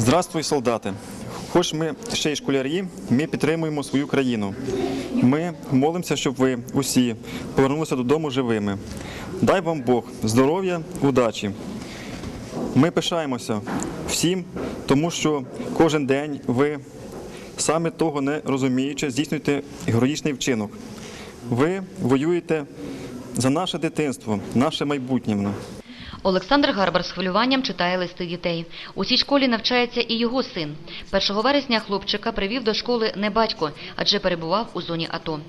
Здравствуй, солдати! Хоч ми ще й школярі, ми підтримуємо свою країну. Ми молимося, щоб ви усі повернулися додому живими. Дай вам Бог здоров'я, удачі. Ми пишаємося всім, тому що кожен день ви, саме того не розуміючи, здійснюєте героїчний вчинок. Ви воюєте за наше дитинство, наше майбутнє. Олександр Гарбар з хвилюванням читає листи дітей. У цій школі навчається і його син. 1 вересня хлопчика привів до школи не батько, адже перебував у зоні АТО.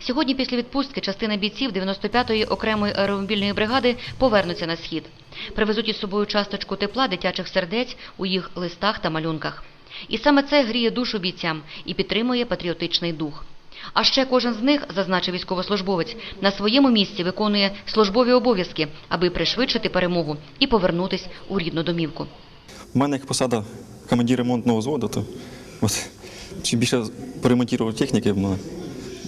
Сьогодні після відпустки частина бійців 95-ї окремої аеромобільної бригади повернуться на схід. Привезуть із собою часточку тепла дитячих сердець у їх листах та малюнках. І саме це гріє душу бійцям і підтримує патріотичний дух. А ще кожен з них, зазначив військовослужбовець, на своєму місці виконує службові обов'язки, аби пришвидшити перемогу і повернутись у рідну домівку. У мене як посада командир ремонтного взводу, то от, чим більше поремонтував техніки, мене,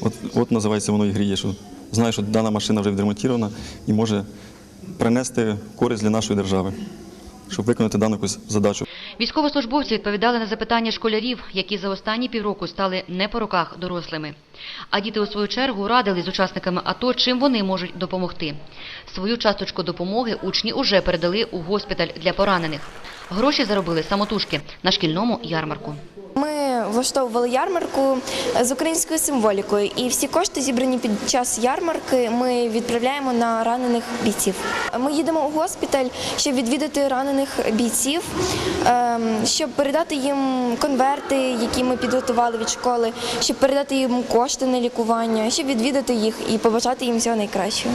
от, от називається воно і гріє, що знаю, що дана машина вже відремонтована і може принести користь для нашої держави, щоб виконати дану задачу. Військовослужбовці відповідали на запитання школярів, які за останні півроку стали не по руках дорослими. А діти у свою чергу радили з учасниками АТО, чим вони можуть допомогти. Свою часточку допомоги учні уже передали у госпіталь для поранених. Гроші заробили самотужки на шкільному ярмарку. Ми влаштовували ярмарку з українською символікою, і всі кошти, зібрані під час ярмарки, ми відправляємо на ранених бійців. Ми їдемо у госпіталь, щоб відвідати ранених бійців, ем, щоб передати їм конверти, які ми підготували від школи, щоб передати їм кошти на лікування, щоб відвідати їх і побажати їм всього найкращого.